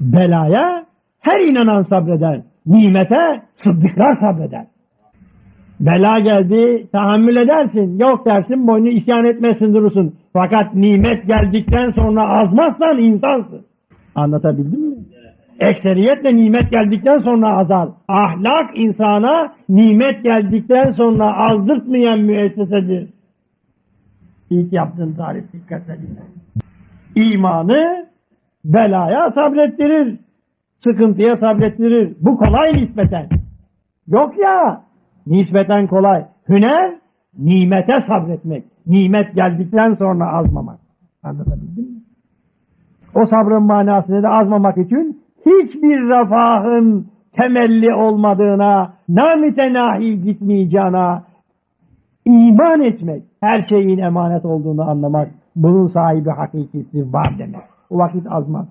Belaya her inanan sabreder. Nimete sıddıklar sabreder. Bela geldi, tahammül edersin. Yok dersin, boynu isyan etmesin durursun. Fakat nimet geldikten sonra azmazsan insansın. Anlatabildim mi? Ekseriyetle nimet geldikten sonra azar. Ahlak insana nimet geldikten sonra azdırtmayan müessesedir. İlk yaptığın tarif dikkatle dinle. İmanı belaya sabrettirir. Sıkıntıya sabrettirir. Bu kolay nispeten. Yok ya, nispeten kolay. Hüner, nimete sabretmek. Nimet geldikten sonra azmamak. Anlatabildim mi? O sabrın manasını da azmamak için hiçbir refahın temelli olmadığına, namütenahi gitmeyeceğine iman etmek, her şeyin emanet olduğunu anlamak, bunun sahibi hakikisi var demek. Wahid আজমাত